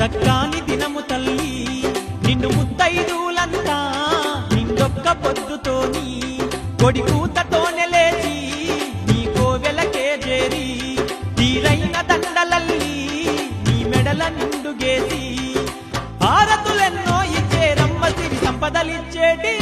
దక్కాని దినము తల్లి. నిన్ను ముత్తైదులంతా నిందొక్క పొద్దుతోని కొడి కూతతో నెలేచి నీ కోవెలకే చేరి తీరైన దండలల్లి నీ మెడల నిండుగేసి భారతులెన్నో ఇచ్చే రమ్మసిరి సంపదలిచ్చేటి